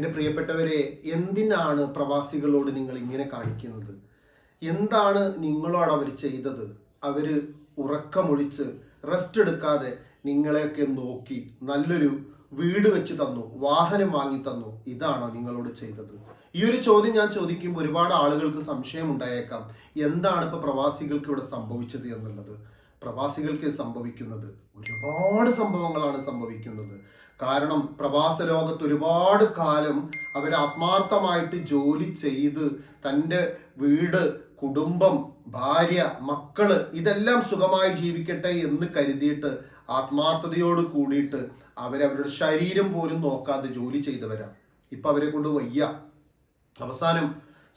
എന്റെ പ്രിയപ്പെട്ടവരെ എന്തിനാണ് പ്രവാസികളോട് നിങ്ങൾ ഇങ്ങനെ കാണിക്കുന്നത്? എന്താണ് നിങ്ങളോട് അവർ ചെയ്തത്? അവർ ഉറക്കമൊഴിച്ച് റെസ്റ്റ് എടുക്കാതെ നിങ്ങളെയൊക്കെ നോക്കി നല്ലൊരു വീട് വെച്ച് തന്നു വാഹനം വാങ്ങി തന്നു. ഇതാണോ നിങ്ങളോട് ചെയ്തത്? ഈ ഒരു ചോദ്യം ഞാൻ ചോദിക്കുമ്പോൾ ഒരുപാട് ആളുകൾക്ക് സംശയം ഉണ്ടായേക്കാം എന്താണ് ഇപ്പൊ പ്രവാസികൾക്ക് ഇവിടെ സംഭവിച്ചത് എന്നുള്ളത്? പ്രവാസികൾക്ക് സംഭവിക്കുന്നത് ഒരുപാട് സംഭവങ്ങളാണ് സംഭവിക്കുന്നത്. കാരണം പ്രവാസ ലോകത്ത് ഒരുപാട് കാലം അവർ ആത്മാർത്ഥമായിട്ട് ജോലി ചെയ്ത് തന്റെ വീട് കുടുംബം ഭാര്യ മക്കൾ ഇതെല്ലാം സുഖമായി ജീവിക്കട്ടെ എന്ന് കരുതിയിട്ട് ആത്മാർത്ഥതയോട് കൂടിയിട്ട് അവരവരുടെ ശരീരം പോലും നോക്കാതെ ജോലി ചെയ്തവരാ. ഇപ്പൊ അവരെ കൊണ്ട് വയ്യ. അവസാനം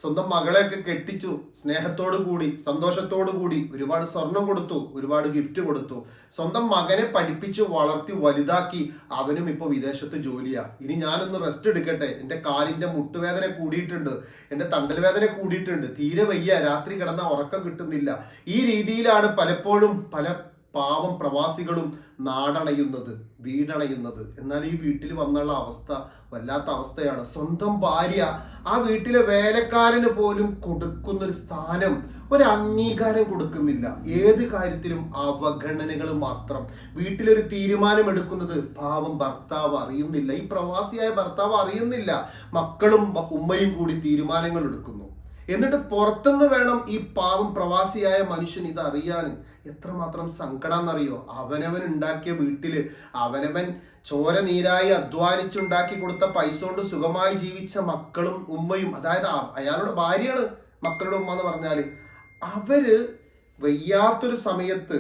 സ്വന്തം മകളെയൊക്കെ കെട്ടിച്ചു സ്നേഹത്തോടു കൂടി സന്തോഷത്തോടു കൂടി ഒരുപാട് സ്വർണം കൊടുത്തു ഒരുപാട് ഗിഫ്റ്റ് കൊടുത്തു. സ്വന്തം മകനെ പഠിപ്പിച്ച് വളർത്തി വലുതാക്കി അവനും ഇപ്പൊ വിദേശത്ത് ജോലിയാ. ഇനി ഞാനൊന്ന് റെസ്റ്റ് എടുക്കട്ടെ. എന്റെ കാലിന്റെ മുട്ടുവേദന കൂടിയിട്ടുണ്ട്. എന്റെ തണ്ടൽ വേദന കൂടിയിട്ടുണ്ട്. തീരെ വയ്യ. രാത്രി കിടന്ന ഉറക്കം കിട്ടുന്നില്ല. ഈ രീതിയിലാണ് പലപ്പോഴും പല പാവം പ്രവാസികളും നാടണയുന്നത് വീടണയുന്നത്. എന്നാൽ ഈ വീട്ടിൽ വന്നുള്ള അവസ്ഥ വല്ലാത്ത അവസ്ഥയാണ്. സ്വന്തം ഭാര്യ ആ വീട്ടിലെ വേലക്കാരന് പോലും കൊടുക്കുന്ന ഒരു സ്ഥാനം ഒരു അംഗീകാരം കൊടുക്കുന്നില്ല. ഏത് കാര്യത്തിലും അവഗണനകൾ മാത്രം. വീട്ടിലൊരു തീരുമാനം എടുക്കുന്നത് പാവം ഭർത്താവ് അറിയുന്നില്ല. ഈ പ്രവാസിയായ ഭർത്താവ് അറിയുന്നില്ല. മക്കളും ഉമ്മയും കൂടി തീരുമാനങ്ങൾ എടുക്കുന്നു. എന്നിട്ട് പുറത്തുനിന്ന് വേണം ഈ പാവം പ്രവാസിയായ മനുഷ്യൻ ഇത് അറിയാൻ എത്രമാത്രം സങ്കടം എന്നറിയോ അവനവൻ ഉണ്ടാക്കിയ വീട്ടിൽ അവനവൻ ചോര നീരായി അധ്വാനിച്ചുണ്ടാക്കി കൊടുത്ത പൈസ കൊണ്ട് സുഖമായി ജീവിച്ച മക്കളും ഉമ്മയും അതായത് അയാളുടെ ഭാര്യയാണ് മക്കളുടെ ഉമ്മ എന്ന് പറഞ്ഞാൽ അവർ വയ്യാത്തൊരു സമയത്ത്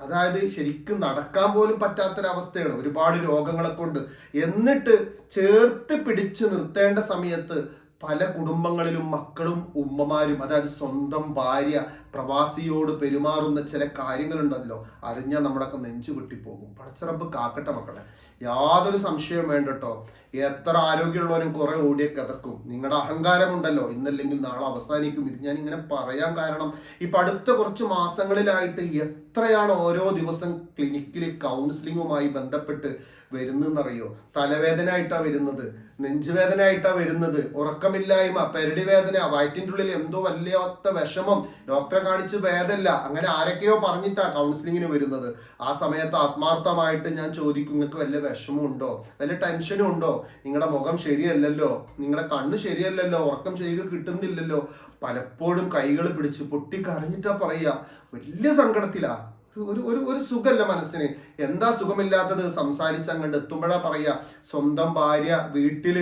അതായത് ശരിക്കും നടക്കാൻ പോലും പറ്റാത്തൊരവസ്ഥയാണ് ഒരുപാട് രോഗങ്ങളെ കൊണ്ട്. എന്നിട്ട് ചേർത്ത് പിടിച്ചു നിർത്തേണ്ട സമയത്ത് പല കുടുംബങ്ങളിലും മക്കളും ഉമ്മമാരും അതായത് സ്വന്തം ഭാര്യ പ്രവാസിയോട് പെരുമാറുന്ന ചില കാര്യങ്ങളുണ്ടല്ലോ. അറിഞ്ഞാൽ നമ്മുടെയൊക്കെ നെഞ്ചു പൊട്ടിപ്പോകും പടച്ചറമ്പ് കാക്കട്ടെ മക്കളെ. യാതൊരു സംശയവും വേണ്ടട്ടോ എത്ര ആരോഗ്യമുള്ളവരും കുറെ ഓടിയ കിതക്കും. നിങ്ങളുടെ അഹങ്കാരമുണ്ടല്ലോ. ഇന്നല്ലെങ്കിൽ നാളെ അവസാനിക്കും. ഇത് ഞാൻ ഇങ്ങനെ പറയാൻ കാരണം ഇപ്പൊ അടുത്ത കുറച്ച് മാസങ്ങളിലായിട്ട് എത്രയാണ് ഓരോ ദിവസം ക്ലിനിക്കിൽ കൗൺസിലിങ്ങുമായി ബന്ധപ്പെട്ട് വരുന്നറിയോ തലവേദന ആയിട്ടാ വരുന്നത്. നെഞ്ചുവേദന ആയിട്ടാ വരുന്നത്. ഉറക്കമില്ലായ്മ പെരടി വേദന വയറ്റിന്റെ ഉള്ളിൽ എന്തോ വല്ലാത്ത വിഷമം. ഡോക്ടറെ കാണിച്ച് വേദല്ല അങ്ങനെ ആരൊക്കെയോ പറഞ്ഞിട്ടാ കൗൺസിലിങ്ങിന് വരുന്നത്. ആ സമയത്ത് ആത്മാർത്ഥമായിട്ട് ഞാൻ ചോദിക്കും നിങ്ങൾക്ക് വല്ല വിഷമം ഉണ്ടോ? വല്ല ടെൻഷനും ഉണ്ടോ? നിങ്ങളുടെ മുഖം ശരിയല്ലല്ലോ? നിങ്ങളുടെ കണ്ണ് ശരിയല്ലല്ലോ? ഉറക്കം ശരിക്ക് കിട്ടുന്നില്ലല്ലോ? പലപ്പോഴും കൈകൾ പിടിച്ച് പൊട്ടി കരഞ്ഞിട്ടാ പറയാ വലിയ സങ്കടത്തിലാ. ഒരു ഒരു ഒരു സുഖമല്ല മനസ്സിന്. എന്താ സുഖമില്ലാത്തത്? സംസാരിച്ച് അങ്ങോട്ട് എത്തുമ്പോഴാ പറയാ സ്വന്തം ഭാര്യ വീട്ടിൽ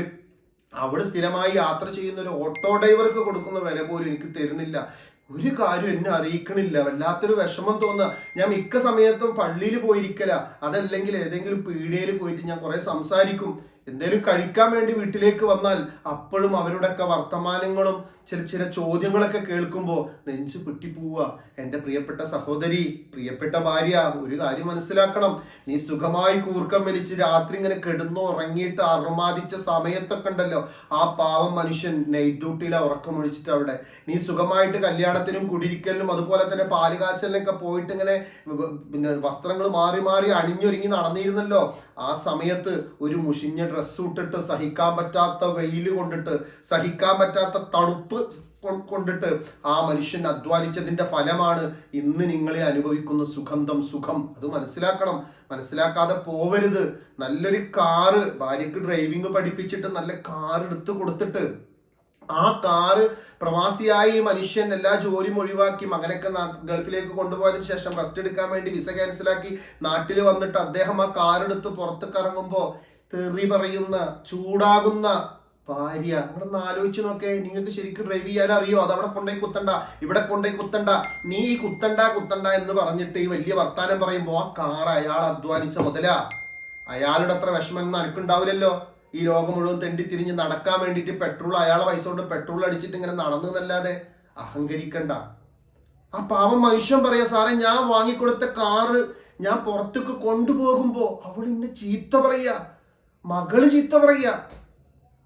അവിടെ സ്ഥിരമായി യാത്ര ചെയ്യുന്ന ഒരു ഓട്ടോ ഡ്രൈവർക്ക് കൊടുക്കുന്ന വില പോലും എനിക്ക് തരുന്നില്ല. ഒരു കാര്യം എന്നെ അറിയിക്കണില്ല. വല്ലാത്തൊരു വിഷമം തോന്നുക. ഞാൻ മിക്ക സമയത്തും പള്ളിയിൽ പോയിരിക്കല. അതല്ലെങ്കിൽ ഏതെങ്കിലും പീഡിയയിൽ പോയിട്ട് ഞാൻ കുറെ സംസാരിക്കും. എന്തേലും കഴിക്കാൻ വേണ്ടി വീട്ടിലേക്ക് വന്നാൽ അപ്പോഴും അവരുടെയൊക്കെ വർത്തമാനങ്ങളും ചില ചില ചോദ്യങ്ങളൊക്കെ കേൾക്കുമ്പോൾ നെഞ്ചു പൊട്ടിപ്പോവുക. എന്റെ പ്രിയപ്പെട്ട സഹോദരി പ്രിയപ്പെട്ട ഭാര്യ ഒരു കാര്യം മനസ്സിലാക്കണം. നീ സുഖമായി കൂർക്കം വലിച്ച് രാത്രി ഇങ്ങനെ കിടന്നു ഉറങ്ങിയിട്ട് അർമാദിച്ച സമയത്തൊക്കെ ഉണ്ടല്ലോ. ആ പാവം മനുഷ്യൻ നൈറ്റ് ഡ്യൂട്ടിയിലെ ഉറക്കമൊഴിച്ചിട്ട് അവിടെ. നീ സുഖമായിട്ട് കല്യാണത്തിനും കുടിരിക്കലിനും അതുപോലെ തന്നെ പാലുകാച്ചലിനൊക്കെ പോയിട്ട് ഇങ്ങനെ പിന്നെ വസ്ത്രങ്ങൾ മാറി മാറി അണിഞ്ഞൊരുങ്ങി നടന്നിരുന്നല്ലോ. ആ സമയത്ത് ഒരു മുഷിഞ്ഞ ഡ്രസ്സ് ഇട്ടിട്ട് സഹിക്കാൻ പറ്റാത്ത വെയിൽ കൊണ്ടിട്ട് സഹിക്കാൻ പറ്റാത്ത തണുപ്പ് കൊണ്ടിട്ട് ആ മനുഷ്യൻ അധ്വാനിച്ചതിന്റെ ഫലമാണ് ഇന്ന് നിങ്ങളെ അനുഭവിക്കുന്ന സുഗന്ധം സുഖം. അത് മനസ്സിലാക്കണം. മനസ്സിലാക്കാതെ പോവരുത്. നല്ലൊരു കാറ് ഭാര്യക്ക് ഡ്രൈവിംഗ് പഠിപ്പിച്ചിട്ട് നല്ല കാർ എടുത്തു കൊടുത്തിട്ട് ആ കാറ് പ്രവാസിയായ മനുഷ്യൻ എല്ലാ ജോലിയും ഒഴിവാക്കി മകനൊക്കെ ഗൾഫിലേക്ക് കൊണ്ടുപോയതിനു ശേഷം റെസ്റ്റ് എടുക്കാൻ വേണ്ടി വിസ ക്യാൻസലാക്കി നാട്ടിൽ വന്നിട്ട് അദ്ദേഹം ആ കാറെടുത്ത് പുറത്തേക്ക് കറങ്ങുമ്പോൾ തെറി പറയുന്ന ചൂടാകുന്ന ഭാര്യ. ഇവിടെ ആലോചിച്ച് നോക്കേ നിങ്ങൾക്ക് ശരിക്കും ഡ്രൈവ് ചെയ്യാൻ അറിയോ അതവിടെ കൊണ്ടേ കൊണ്ടുപോയി കുത്തണ്ട ഇവിടെ കൊണ്ടുപോയി കുത്തണ്ട. നീ കുത്തണ്ട കുത്തണ്ട എന്ന് പറഞ്ഞിട്ട് ഈ വലിയ വർത്താനം പറയുമ്പോൾ ആ കാർ അയാൾ അധ്വാനിച്ച മുതലാ. അയാളുടെ അത്ര വിഷമം എന്ന് അനക്കുണ്ടാവില്ലല്ലോ. ഈ ലോകം മുഴുവൻ തെണ്ടി തിരിഞ്ഞ് നടക്കാൻ വേണ്ടിയിട്ട് പെട്രോൾ അയാളെ പൈസ കൊണ്ട് പെട്രോൾ അടിച്ചിട്ട് ഇങ്ങനെ നടന്നു എന്നല്ലാതെ അഹങ്കരിക്കണ്ട. ആ പാവം മനുഷ്യൻ പറയാ സാറേ ഞാൻ വാങ്ങിക്കൊടുത്ത കാറ് ഞാൻ പുറത്തേക്ക് കൊണ്ടുപോകുമ്പോ അവൾ ഇന്നെ ചീത്ത പറയ മകൾ ചീത്ത പറയ.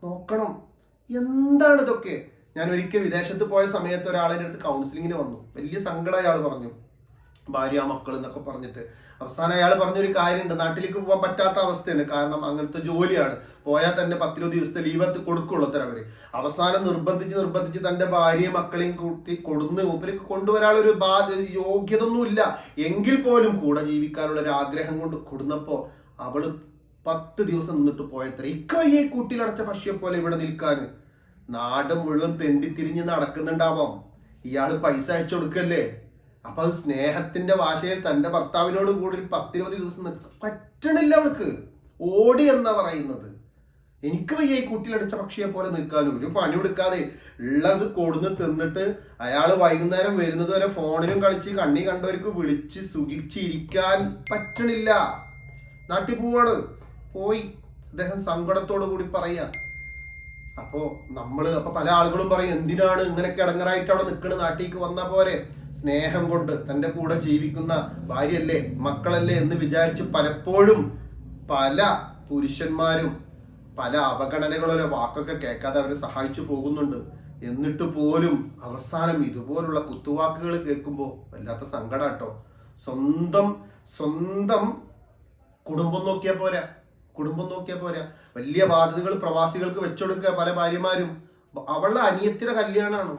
നോക്കണം. എന്താണ് ഇതൊക്കെ? ഞാൻ ഒരിക്കൽ വിദേശത്ത് പോയ സമയത്ത് ഒരാളെ അടുത്ത് കൗൺസിലിങ്ങിന് വന്നു. വലിയ സങ്കടം അയാൾ പറഞ്ഞു. ഭാര്യ മക്കൾ എന്നൊക്കെ പറഞ്ഞിട്ട്. അവസാനം അയാൾ പറഞ്ഞൊരു കാര്യമുണ്ട് നാട്ടിലേക്ക് പോകാൻ പറ്റാത്ത അവസ്ഥയാണ്. കാരണം അങ്ങനത്തെ ജോലിയാണ്. പോയാൽ തന്നെ പത്തിരോ ദിവസത്തെ ലീവ് കൊടുക്കുള്ളൂ അത്ര അവർ അവസാനം നിർബന്ധിച്ച് നിർബന്ധിച്ച് തന്റെ ഭാര്യയും മക്കളെയും കൂട്ടി കൊടുന്ന് മൂപ്പര് കൊണ്ടുവരാനുള്ള ഒരു ബാധ യോഗ്യത ഒന്നുമില്ല എങ്കിൽ പോലും കൂടെ ജീവിക്കാനുള്ള ഒരു ആഗ്രഹം കൊണ്ട് കൊടുന്നപ്പോ അവൾ പത്ത് ദിവസം നിന്നിട്ട് പോയത്ര. ഇക്കയ്യെ കൂട്ടിലടച്ച പക്ഷിയെ പോലെ ഇവിടെ നിൽക്കാൻ നാട് മുഴുവൻ തെണ്ടിത്തിരിഞ്ഞ് നടക്കുന്നുണ്ടാവാം. ഇയാൾ പൈസ അയച്ചു കൊടുക്കല്ലേ? അപ്പൊ അത് സ്നേഹത്തിന്റെ ഭാഷയിൽ തന്റെ ഭർത്താവിനോട് കൂടി പത്തിരുപത് ദിവസം പറ്റണില്ല അവൾക്ക്. ഓടി എന്നാ പറയുന്നത്. എനിക്ക് വയ്യ ഈ കുട്ടിയിലടിച്ച പക്ഷിയെ പോലെ നിൽക്കാനും ഒരു പണി എടുക്കാതെ ഉള്ളത് കൊടുന്ന് തിന്നിട്ട് അയാൾ വൈകുന്നേരം വരുന്നത് വരെ ഫോണിലും കളിച്ച് കണ്ണി കണ്ടവർക്ക് വിളിച്ച് സുഖിച്ചിരിക്കാൻ പറ്റണില്ല. നാട്ടിൽ പോവാണ്. പോയി. അദ്ദേഹം സങ്കടത്തോടു കൂടി പറയാ. അപ്പോ നമ്മൾ അപ്പൊ പല ആളുകളും പറയും എന്തിനാണ് ഇങ്ങനെയൊക്കെ ഇടങ്ങറായിട്ട് അവിടെ നിൽക്കണ നാട്ടിലേക്ക് വന്നാ പോരെ. സ്നേഹം കൊണ്ട് തന്റെ കൂടെ ജീവിക്കുന്ന ഭാര്യയല്ലേ മക്കളല്ലേ എന്ന് വിചാരിച്ച് പലപ്പോഴും പല പുരുഷന്മാരും പല അവഗണനകളോ വാക്കൊക്കെ കേൾക്കാതെ അവരെ സഹായിച്ചു പോകുന്നുണ്ട്. എന്നിട്ട് പോലും അവസാനം ഇതുപോലുള്ള കുത്തുവാക്കുകൾ കേൾക്കുമ്പോൾ വല്ലാത്ത സങ്കടം കേട്ടോ സ്വന്തം സ്വന്തം കുടുംബം നോക്കിയാൽ പോരാ. കുടുംബം നോക്കിയാൽ പോരാ. വലിയ ബാധ്യതകൾ പ്രവാസികൾക്ക് വെച്ചുകൊടുക്കുക പല ഭാര്യമാരും. അവളുടെ അനിയത്തിയുടെ കല്യാണമാണ്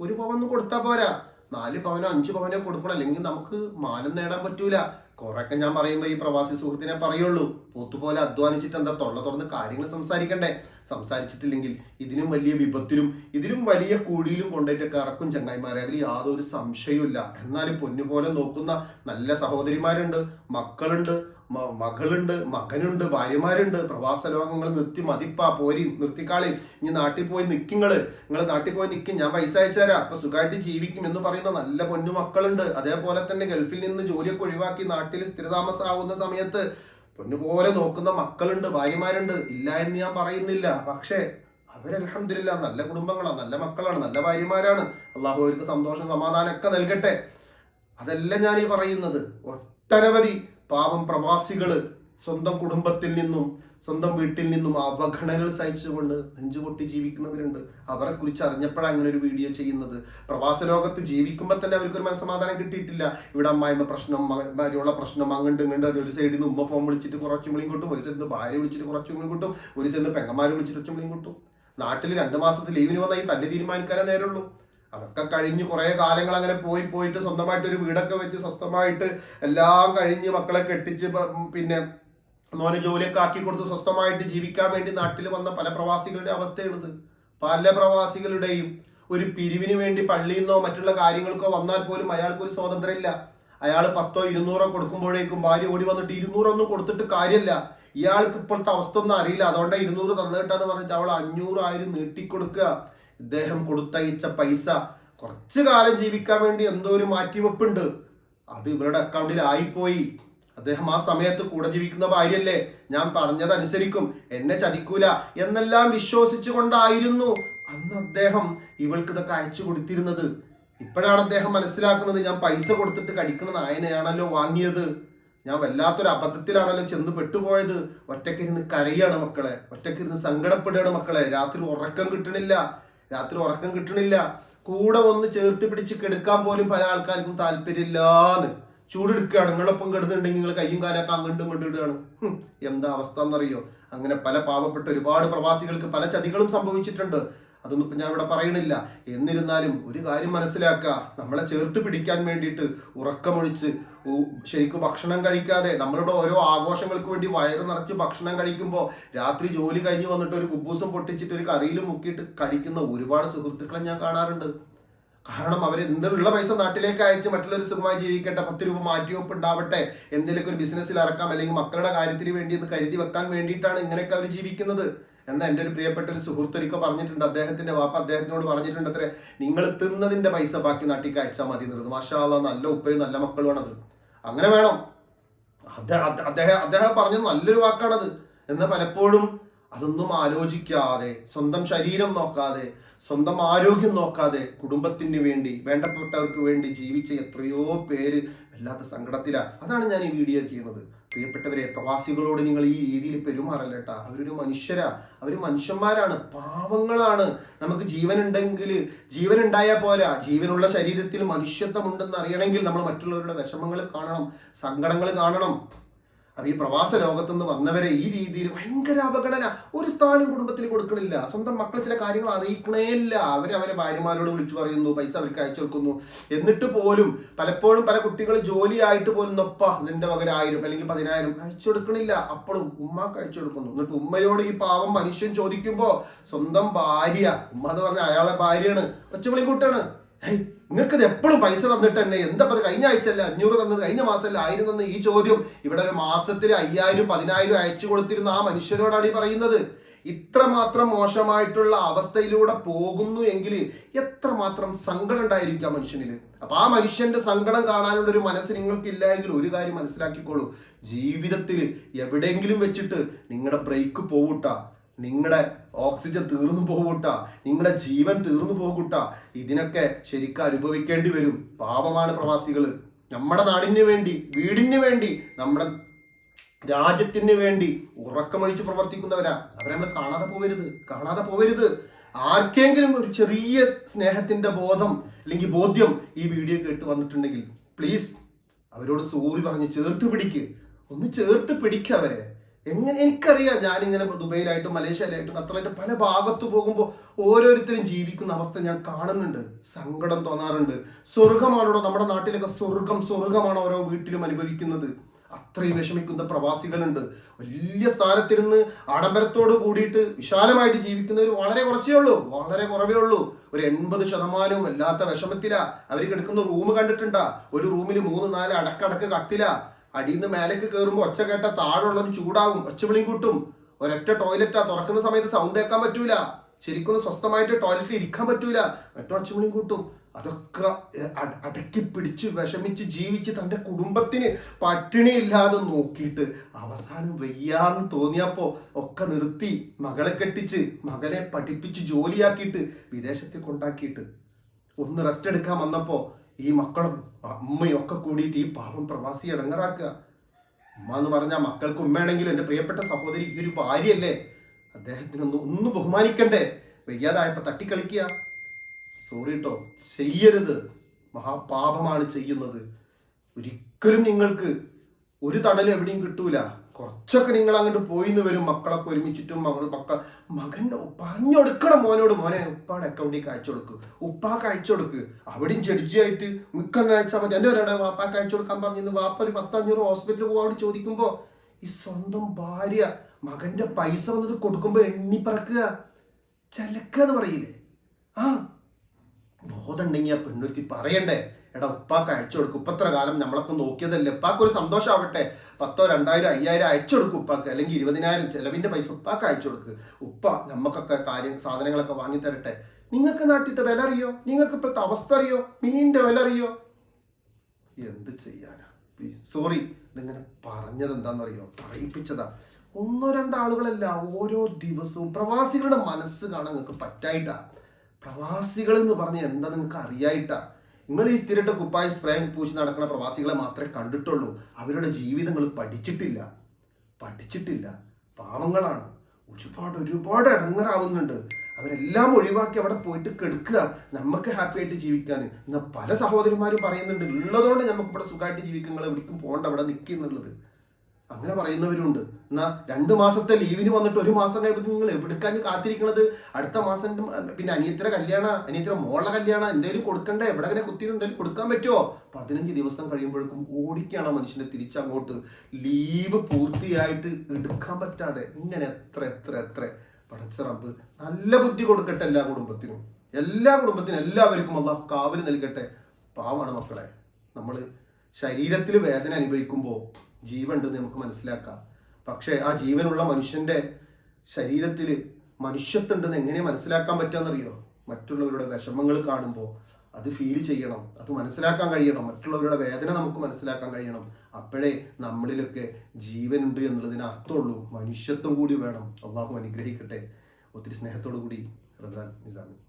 ഒരു പവന്ന് കൊടുത്താൽ പോരാ. നാല് പവനോ അഞ്ച് പവനോ കൊടുക്കണം. അല്ലെങ്കിൽ നമുക്ക് മാനം നേടാൻ പറ്റൂല. കുറെയൊക്കെ ഞാൻ പറയുമ്പോൾ ഈ പ്രവാസി സുഹൃത്തിനെ പറയുള്ളൂ. പോത്തുപോലെ അധ്വാനിച്ചിട്ട് എന്താ തൊള്ള തുറന്ന് കാര്യങ്ങൾ സംസാരിക്കണ്ടേ? സംസാരിച്ചിട്ടില്ലെങ്കിൽ ഇതിനും വലിയ വിപത്തിലും ഇതിലും വലിയ കുഴിയിലും കൊണ്ടുപോയിട്ട് കറക്കും ചങ്ങായിമാരെ. അതിൽ യാതൊരു സംശയവും ഇല്ല എന്നാലും പൊന്നുപോലെ നോക്കുന്ന നല്ല സഹോദരിമാരുണ്ട് മക്കളുണ്ട്. മകളുണ്ട് മകനുണ്ട് ഭാര്യമാരുണ്ട് പ്രവാസ ലോകങ്ങൾ നിർത്തി മതിപ്പാ പോരി നിർത്തിക്കാളി. ഇനി നാട്ടിൽ പോയി നിൽക്കിങ്ങൾ. നിങ്ങൾ നാട്ടിൽ പോയി നിൽക്കും ഞാൻ പൈസ അയച്ചുതരാം അപ്പൊ സുഖമായിട്ട് ജീവിക്കും എന്ന് പറയുന്ന നല്ല പൊന്നു മക്കളുണ്ട്. അതേപോലെ തന്നെ ഗൾഫിൽ നിന്ന് ജോലിയൊക്കെ ഒഴിവാക്കി നാട്ടിൽ സ്ഥിരതാമസമാവുന്ന സമയത്ത് പൊന്നുപോലെ നോക്കുന്ന മക്കളുണ്ട് ഭാര്യമാരുണ്ട്. ഇല്ല എന്ന് ഞാൻ പറയുന്നില്ല. പക്ഷേ അവരലഹമില്ല നല്ല കുടുംബങ്ങളാണ് നല്ല മക്കളാണ് നല്ല ഭാര്യമാരാണ്. അള്ളാഹു അവർക്ക് സന്തോഷം സമാധാനം ഒക്കെ നൽകട്ടെ. അതല്ല ഞാൻ ഈ പറയുന്നത്. ഒട്ടനവധി പാവം പ്രവാസികൾ സ്വന്തം കുടുംബത്തിൽ നിന്നും സ്വന്തം വീട്ടിൽ നിന്നും അവഗണനകൾ സഹിച്ചുകൊണ്ട് നെഞ്ചുപൊട്ടി ജീവിക്കുന്നവരുണ്ട്. അവരെ കുറിച്ച് അറിഞ്ഞപ്പോഴാണ് അങ്ങനെ ഒരു വീഡിയോ ചെയ്യുന്നത്. പ്രവാസ ലോകത്ത് ജീവിക്കുമ്പോൾ തന്നെ അവർക്കൊരു മനസ്സമാധാനം കിട്ടിയിട്ടില്ല. ഇവിടെ അമ്മായിമ്മ പ്രശ്നം ഭാര്യയുള്ള പ്രശ്നം അങ്ങോട്ട് ഇങ്ങോട്ട് ഒരു സൈഡിൽ നിന്ന് ഉമ്മ ഫോം വിളിച്ചിട്ട് കുറച്ച് വിളിയും കിട്ടും ഒരു സൈഡിൽ ഭാര്യ വിളിച്ചിട്ട് കുറച്ച് വിളിയും കിട്ടും ഒരു സൈഡിൽ പെങ്ങന്മാരെ വിളിച്ചിട്ട് കുറച്ച് വിളിയും കിട്ടും. നാട്ടിൽ രണ്ട് മാസത്തെ ലീവിന് വന്നാൽ ഈ തല്ല് തീരുമാനിക്കാനേ നേരുള്ളൂ അതൊക്കെ കഴിഞ്ഞ് കുറെ കാലങ്ങൾ അങ്ങനെ പോയി പോയിട്ട് സ്വന്തമായിട്ട് ഒരു വീടൊക്കെ വെച്ച് സ്വസ്ഥമായിട്ട് എല്ലാം കഴിഞ്ഞ് മക്കളെ കെട്ടിച്ച് പിന്നെ മോനെ ജോലിയൊക്കെ ആക്കി കൊടുത്ത് സ്വസ്ഥമായിട്ട് ജീവിക്കാൻ വേണ്ടി നാട്ടിൽ വന്ന പല പ്രവാസികളുടെ അവസ്ഥയാണിത്. പല പ്രവാസികളുടെയും ഒരു പിരിവിന് വേണ്ടി പള്ളിയിൽ നിന്നോ മറ്റുള്ള കാര്യങ്ങൾക്കോ വന്നാൽ പോലും അയാൾക്ക് ഒരു സ്വാതന്ത്ര്യമില്ല. അയാൾ പത്തോ ഇരുന്നൂറോ കൊടുക്കുമ്പോഴേക്കും ഭാര്യ ഓടി വന്നിട്ട് ഇരുന്നൂറൊന്നും കൊടുത്തിട്ട് കാര്യമില്ല. ഇയാൾക്ക് ഇപ്പോഴത്തെ അവസ്ഥ ഒന്നും അറിയില്ല. അതുകൊണ്ട് ഇരുന്നൂറ് തന്നിട്ടാന്ന് പറഞ്ഞിട്ട് അവൾ അഞ്ഞൂറായിരം നീട്ടിക്കൊടുക്കുക. ഇദ്ദേഹം കൊടുത്തയച്ച പൈസ കുറച്ചു കാലം ജീവിക്കാൻ വേണ്ടി എന്തോ ഒരു മാറ്റിവെപ്പുണ്ട്. അത് ഇവരുടെ അക്കൗണ്ടിൽ ആയിപ്പോയി. അദ്ദേഹം ആ സമയത്ത് കൂടെ ജീവിക്കുന്ന ഭാര്യയല്ലേ? ഞാൻ പറഞ്ഞതനുസരിക്കും. എന്നെ ചതിക്കൂല എന്നെല്ലാം വിശ്വസിച്ചു കൊണ്ടായിരുന്നു അന്ന് അദ്ദേഹം ഇവൾക്ക് ഇതൊക്കെ അയച്ചു കൊടുത്തിരുന്നത്. ഇപ്പോഴാണ് അദ്ദേഹം മനസ്സിലാക്കുന്നത് ഞാൻ പൈസ കൊടുത്തിട്ട് കടിക്കുന്ന നായനെയാണല്ലോ വാങ്ങിയത്. ഞാൻ വല്ലാത്തൊരു അബദ്ധത്തിലാണല്ലോ ചെന്ന് പെട്ടുപോയത്. ഒറ്റക്കിരുന്ന് കരയാണ് മക്കളെ. ഒറ്റക്കിരുന്ന് സങ്കടപ്പെടുകയാണ് മക്കളെ. രാത്രി ഉറക്കം കിട്ടണില്ല. രാത്രി ഉറക്കം കിട്ടണില്ല. കൂടെ ഒന്ന് ചേർത്ത് പിടിച്ച് കെടുക്കാൻ പോലും പല ആൾക്കാർക്കും താല്പര്യമില്ലാന്ന്. ചൂടെടുക്കുകയാണ്. നിങ്ങളൊപ്പം കിടന്നുണ്ടെങ്കിൽ നിങ്ങൾ കയ്യും കാലൊക്കെ അങ്ങോട്ടും ഇങ്ങോട്ടും എന്താ അവസ്ഥ എന്നറിയോ? അങ്ങനെ പല പാവപ്പെട്ട ഒരുപാട് പ്രവാസികൾക്ക് പല ചതികളും സംഭവിച്ചിട്ടുണ്ട്. അതൊന്നും ഇപ്പൊ ഞാൻ ഇവിടെ പറയണില്ല. എന്നിരുന്നാലും ഒരു കാര്യം മനസ്സിലാക്കുക. നമ്മളെ ചേർത്ത് പിടിക്കാൻ വേണ്ടിയിട്ട് ഉറക്കമൊഴിച്ച് ശരിക്കും ഭക്ഷണം കഴിക്കാതെ നമ്മളുടെ ഓരോ ആഘോഷങ്ങൾക്ക് വേണ്ടി വയറ് നിറച്ച് ഭക്ഷണം കഴിക്കുമ്പോൾ രാത്രി ജോലി കഴിഞ്ഞ് വന്നിട്ട് ഒരു കുബൂസം പൊട്ടിച്ചിട്ട് ഒരു കറിയിൽ മുക്കിയിട്ട് കടിക്കുന്ന ഒരുപാട് സുഹൃത്തുക്കളെ ഞാൻ കാണാറുണ്ട്. കാരണം അവർ എന്തുള്ള പൈസ നാട്ടിലേക്ക് അയച്ച് മറ്റുള്ളവർ സുഖമായി ജീവിക്കട്ടെ പത്ത് രൂപ മാറ്റിവെപ്പ് ഉണ്ടാവട്ടെ എന്തെങ്കിലുമൊക്കെ ഒരു ബിസിനസ്സിൽ ഇറക്കാം അല്ലെങ്കിൽ മക്കളുടെ കാര്യത്തിന് വേണ്ടി എന്ന് കരുതി വെക്കാൻ വേണ്ടിയിട്ടാണ് ഇങ്ങനെയൊക്കെ അവർ ജീവിക്കുന്നത്. എന്നാൽ എന്റെ ഒരു പ്രിയപ്പെട്ട ഒരു സുഹൃത്തൊരിക്കൽ പറഞ്ഞിട്ടുണ്ട് അദ്ദേഹത്തിന്റെ വാപ്പ അദ്ദേഹത്തിനോട് പറഞ്ഞിട്ടുണ്ട് അത്രേ നിങ്ങൾ തിന്നതിന്റെ പൈസ ബാക്കി നാട്ടിലേക്ക് അയച്ചാൽ മതി എന്നുള്ളത്. മാഷാ നല്ല ഉപ്പയും നല്ല മക്കളുമാണത്. അങ്ങനെ വേണം. അദ്ദേ- അദ്ദേ- അദ്ദേഹം അദ്ദേഹം പറഞ്ഞത് നല്ലൊരു വാക്കാണത്. എന്നാൽ പലപ്പോഴും അതൊന്നും ആലോചിക്കാതെ സ്വന്തം ശരീരം നോക്കാതെ സ്വന്തം ആരോഗ്യം നോക്കാതെ കുടുംബത്തിന് വേണ്ടി വേണ്ടപ്പെട്ടവർക്ക് വേണ്ടി ജീവിച്ച എത്രയോ പേര് വല്ലാത്ത സങ്കടത്തിലാണ് അതാണ് ഞാൻ ഈ വീഡിയോ ചെയ്യുന്നത്. പ്രിയപ്പെട്ടവരെ പ്രവാസികളോട് നിങ്ങൾ ഈ രീതിയിൽ പെരുമാറല്ലേട്ടാ. അവരൊരു മനുഷ്യരാ. അവർ മനുഷ്യന്മാരാണ്. പാവങ്ങളാണ്. നമുക്ക് ജീവൻ ഉണ്ടെങ്കിൽ ജീവൻ ഉണ്ടായാൽ പോരാ. ജീവനുള്ള ശരീരത്തിൽ മനുഷ്യത്വം ഉണ്ടെന്ന് അറിയണമെങ്കിൽ നമ്മൾ മറ്റുള്ളവരുടെ വിഷമങ്ങൾ കാണണം സങ്കടങ്ങൾ കാണണം. അപ്പൊ ഈ പ്രവാസ ലോകത്തു നിന്ന് വന്നവരെ ഈ രീതിയിൽ ഭയങ്കര അപകടന. ഒരു സ്ഥാനം കുടുംബത്തിൽ കൊടുക്കണില്ല. സ്വന്തം മക്കൾ ചില കാര്യങ്ങൾ അറിയിക്കണേ ഇല്ല. അവരെ അവരെ ഭാര്യമാരോട് വിളിച്ചു പറയുന്നു പൈസ അവർക്ക് അയച്ചു കൊടുക്കുന്നു. എന്നിട്ട് പോലും പലപ്പോഴും പല കുട്ടികൾ ജോലിയായിട്ട് പോലും നൊപ്പ നിന്റെ മകൻ ആയിരം അല്ലെങ്കിൽ പതിനായിരം അയച്ചു കൊടുക്കണില്ല. അപ്പോഴും ഉമ്മക്ക് അയച്ചു കൊടുക്കുന്നു. എന്നിട്ട് ഉമ്മയോട് ഈ പാവം മനുഷ്യൻ ചോദിക്കുമ്പോ സ്വന്തം ഭാര്യ ഉമ്മ എന്ന് പറഞ്ഞ അയാളെ ഭാര്യയാണ് ഒച്ചവിളി കൂട്ടാണ്. ഹേയ് നിങ്ങൾക്ക് ഇത് എപ്പോഴും പൈസ തന്നിട്ട് തന്നെ എന്താ കഴിഞ്ഞ ആഴ്ചയല്ല അഞ്ഞൂറ് തന്നത് കഴിഞ്ഞ മാസമല്ല ആയിരം തന്ന ഈ ചോദ്യം. ഇവിടെ ഒരു മാസത്തിൽ അയ്യായിരം പതിനായിരം അയച്ചു കൊടുത്തിരുന്ന ആ മനുഷ്യരോടാണ് ഈ പറയുന്നത്. ഇത്രമാത്രം മോശമായിട്ടുള്ള അവസ്ഥയിലൂടെ പോകുന്നു എങ്കിൽ എത്രമാത്രം സങ്കടം ഉണ്ടായിരിക്കും ആ മനുഷ്യനിൽ അപ്പൊ ആ മനുഷ്യന്റെ സങ്കടം കാണാനുള്ള ഒരു മനസ്സ് നിങ്ങൾക്ക് എങ്കിൽ ഒരു കാര്യം മനസ്സിലാക്കിക്കോളൂ. ജീവിതത്തിൽ എവിടെയെങ്കിലും വെച്ചിട്ട് നിങ്ങളുടെ ബ്രേക്ക് പോവുട്ടാ. നിങ്ങളുടെ ഓക്സിജൻ തീർന്നു പോകൂട്ട. നിങ്ങളുടെ ജീവൻ തീർന്നു പോകൂട്ട. ഇതിനൊക്കെ ശരിക്കും അനുഭവിക്കേണ്ടി വരും. പാപമാണ് പ്രവാസികൾ നമ്മുടെ നാടിന് വേണ്ടി വീടിന് വേണ്ടി നമ്മുടെ രാജ്യത്തിന് വേണ്ടി ഉറക്കമൊഴിച്ച് പ്രവർത്തിക്കുന്നവരാ. അവരെ നമ്മൾ കാണാതെ പോവരുത്. കാണാതെ പോവരുത്. ആർക്കെങ്കിലും ഒരു ചെറിയ സ്നേഹത്തിന്റെ ബോധം അല്ലെങ്കിൽ ബോധ്യം ഈ വീഡിയോ കേട്ട് വന്നിട്ടുണ്ടെങ്കിൽ പ്ലീസ് അവരോട് സോറി പറഞ്ഞ് ചേർത്ത് പിടിക്ക്. ഒന്ന് ചേർത്ത് പിടിക്കുക അവരെ. എങ്ങനെ എനിക്കറിയാം ഞാനിങ്ങനെ ദുബൈയിലായിട്ടും മലേഷ്യയിലായിട്ടും ഖത്തറിലായിട്ടും പല ഭാഗത്ത് പോകുമ്പോൾ ഓരോരുത്തരും ജീവിക്കുന്ന അവസ്ഥ ഞാൻ കാണുന്നുണ്ട്. സങ്കടം തോന്നാറുണ്ട്. സ്വർഗമാണോ നമ്മുടെ നാട്ടിലൊക്കെ സ്വർഗം സ്വർഗമാണ് ഓരോ വീട്ടിലും അനുഭവിക്കുന്നത്? അത്രയും വിഷമിക്കുന്ന പ്രവാസികളുണ്ട്. വലിയ സ്ഥാനത്തിരുന്ന് ആഡംബരത്തോട് കൂടിയിട്ട് വിശാലമായിട്ട് ജീവിക്കുന്നവർ വളരെ കുറച്ചേ ഉള്ളൂ. വളരെ കുറവേ ഉള്ളൂ. ഒരു എൺപത് ശതമാനവും അല്ലാത്ത വിഷമത്തിലാ. അവർ കിടക്കുന്ന റൂം കണ്ടിട്ടുണ്ടാ? ഒരു റൂമിൽ മൂന്ന് നാല് അടക്കടക്ക് കത്തിലാ. അടിയിൽ നിന്ന് മേലേക്ക് കയറുമ്പോൾ ഒച്ച കേട്ട താഴെയുള്ളവന് ചൂടാവും ഒച്ചവിളിയും കൂട്ടും. ഒരൊറ്റ ടോയ്ലറ്റാ തുറക്കുന്ന സമയത്ത് സൗണ്ട് കേൾക്കാൻ പറ്റൂല. ശരിക്കും സ്വസ്ഥമായിട്ട് ടോയ്ലറ്റിൽ ഇരിക്കാൻ പറ്റൂല. മറ്റോ ഒച്ചവിളിയും കൂട്ടും. അതൊക്കെ അടക്കി പിടിച്ച് വിഷമിച്ച് ജീവിച്ച് തന്റെ കുടുംബത്തിന് പട്ടിണിയില്ലാതെ നോക്കിയിട്ട് അവസാനം വയ്യാന്ന് തോന്നിയപ്പോ ഒക്കെ നിർത്തി മകളെ കെട്ടിച്ച് മകനെ പഠിപ്പിച്ച് ജോലിയാക്കിയിട്ട് വിദേശത്തേക്ക് കൊണ്ടാക്കിയിട്ട് ഒന്ന് റെസ്റ്റ് എടുക്കാൻ വന്നപ്പോ ഈ മക്കളും അമ്മയും ഒക്കെ കൂടിയിട്ട് ഈ പാവം പ്രവാസി ഇടങ്ങറാക്കുക ഉമ്മ എന്ന് പറഞ്ഞാൽ മക്കൾക്ക് ഉമ്മയാണെങ്കിലും എന്റെ പ്രിയപ്പെട്ട സഹോദരി ഈ ഒരു ഭാര്യയല്ലേ? അദ്ദേഹത്തിനൊന്ന് ഒന്ന് ബഹുമാനിക്കണ്ടേ? വയ്യാതായപ്പോൾ തട്ടിക്കളിക്കുക. സോറി കേട്ടോ ചെയ്യരുത്. മഹാപാപമാണ് ചെയ്യുന്നത്. ഒരിക്കലും നിങ്ങൾക്ക് ഒരു തണൽ എവിടെയും കിട്ടൂല. കുറച്ചൊക്കെ നിങ്ങൾ അങ്ങോട്ട് പോയി എന്ന് വരും മക്കളൊക്കെ ഒരുമിച്ചിട്ടും മകൾ മക്കൾ മകൻ പറഞ്ഞു കൊടുക്കണം മോനോട്. മോനെ ഉപ്പാടെ അക്കൗണ്ടിൽ അയച്ചു കൊടുക്കുക ഉപ്പാക്ക് അയച്ചു കൊടുക്കുക അവിടെയും ജഡ്ജിയായിട്ട് മിക്കന്നെ അയച്ചാൽ മതി. എന്റെ ഒരാടെ വാപ്പാക്ക് അയച്ചു കൊടുക്കാൻ പറഞ്ഞിരുന്നു വാപ്പ ഒരു പത്തഞ്ഞൂറ് ഹോസ്പിറ്റലിൽ പോകാൻ ചോദിക്കുമ്പോൾ ഈ സ്വന്തം ഭാര്യ മകന്റെ പൈസ വന്നത് കൊടുക്കുമ്പോൾ എണ്ണി പറക്കുക. ചലക്കുക എന്ന് പറയില്ലേ? ആ. ബോധമുണ്ടെങ്കിൽ ആ പെണ്ണൊരുത്തി പറയണ്ടേ? എടാ ഉപ്പാക്ക് അയച്ചു കൊടുക്കും. ഇപ്പത്ര കാലം നമ്മളൊക്കെ നോക്കിയതല്ലേ. ഉപ്പാക്ക് ഒരു സന്തോഷമാവട്ടെ പത്തോ രണ്ടായിരം അയ്യായിരം അയച്ചു കൊടുക്കും ഉപ്പാക്ക്. അല്ലെങ്കിൽ ഇരുപതിനായിരം ചെലവിന്റെ പൈസ ഉപ്പാക്ക് അയച്ചു കൊടുക്ക്. ഉപ്പ നമുക്കൊക്കെ കാര്യം സാധനങ്ങളൊക്കെ വാങ്ങി തരട്ടെ. നിങ്ങൾക്ക് നാട്ടിലത്തെ വില അറിയോ? നിങ്ങൾക്ക് ഇപ്പോഴത്തെ അവസ്ഥ അറിയോ? മീനിന്റെ വില അറിയോ? എന്ത് ചെയ്യാനാ? സോറി ഇതിങ്ങനെ പറഞ്ഞത് എന്താണെന്നറിയോ പറയിപ്പിച്ചതാ. ഒന്നോ രണ്ടാളുകളല്ല ഓരോ ദിവസവും പ്രവാസികളുടെ മനസ്സ് കാണാൻ നിങ്ങൾക്ക് പറ്റായിട്ടാ. പ്രവാസികൾ എന്ന് പറഞ്ഞ എന്താ നിങ്ങൾക്ക് അറിയായിട്ടാ? നിങ്ങൾ ഈ സ്ഥിരട്ട് കുപ്പായി സ്പ്രേ പൂശി നടക്കുന്ന പ്രവാസികളെ മാത്രമേ കണ്ടിട്ടുള്ളൂ. അവരുടെ ജീവിതങ്ങൾ പഠിച്ചിട്ടില്ല. പഠിച്ചിട്ടില്ല. പാവങ്ങളാണ്. ഒരുപാട് ഒരുപാട് ഇടങ്ങറാവുന്നുണ്ട്. അവരെല്ലാം ഒഴിവാക്കി അവിടെ പോയിട്ട് കെടുക്കുക. നമുക്ക് ഹാപ്പി ആയിട്ട് ജീവിക്കാൻ. എന്നാൽ പല സഹോദരന്മാരും പറയുന്നുണ്ട് ഉള്ളതുകൊണ്ട് നമുക്ക് ഇവിടെ സുഖമായിട്ട് ജീവിക്കുന്നത് എവിടേക്കും പോകണ്ട അവിടെ നിൽക്കുക എന്നുള്ളത്. അങ്ങനെ പറയുന്നവരുണ്ട്. എന്നാ രണ്ട് മാസത്തെ ലീവിന് വന്നിട്ട് ഒരു മാസം കഴിയുമ്പോൾ നിങ്ങൾ എവിടുക്കാൻ കാത്തിരിക്കണത്? അടുത്ത മാസം പിന്നെ അനിയത്തിയുടെ കല്യാണ അനിയത്തിയുടെ മോളുടെ കല്യാണ എന്തെങ്കിലും കൊടുക്കണ്ടേ? എവിടെ അങ്ങനെ കുത്തി എന്തെങ്കിലും കൊടുക്കാൻ പറ്റുമോ പതിനഞ്ച് ദിവസം കഴിയുമ്പോഴേക്കും ഓടിക്കാണ് മനുഷ്യനെ തിരിച്ചങ്ങോട്ട്. ലീവ് പൂർത്തിയായിട്ട് എടുക്കാൻ പറ്റാതെ ഇങ്ങനെ എത്ര എത്ര എത്ര? പടച്ച റബ്ബ് നല്ല ബുദ്ധി കൊടുക്കട്ടെ എല്ലാ കുടുംബത്തിനും. എല്ലാ കുടുംബത്തിനും എല്ലാവർക്കും അള്ളാഹ് കാവൽ നൽകട്ടെ. പാവാണ് മക്കളെ. നമ്മൾ ശരീരത്തിൽ വേദന അനുഭവിക്കുമ്പോൾ ജീവൻ ഉണ്ടെന്ന് നമുക്ക് മനസ്സിലാക്കാം. പക്ഷേ ആ ജീവനുള്ള മനുഷ്യന്റെ ശരീരത്തിൽ മനുഷ്യത്തുണ്ടെന്ന് എങ്ങനെ മനസ്സിലാക്കാൻ പറ്റുമെന്നറിയോ? മറ്റുള്ളവരുടെ വിഷമങ്ങൾ കാണുമ്പോൾ അത് ഫീൽ ചെയ്യണം. അത് മനസ്സിലാക്കാൻ കഴിയണം. മറ്റുള്ളവരുടെ വേദന നമുക്ക് മനസ്സിലാക്കാൻ കഴിയണം. അപ്പോഴേ നമ്മളിലൊക്കെ ജീവനുണ്ട് എന്നുള്ളതിന് അർത്ഥമുള്ളൂ. മനുഷ്യത്വം കൂടി വേണം. അള്ളാഹു അനുഗ്രഹിക്കട്ടെ. ഒത്തിരി സ്നേഹത്തോടു കൂടി റസാൻ നിസാമി.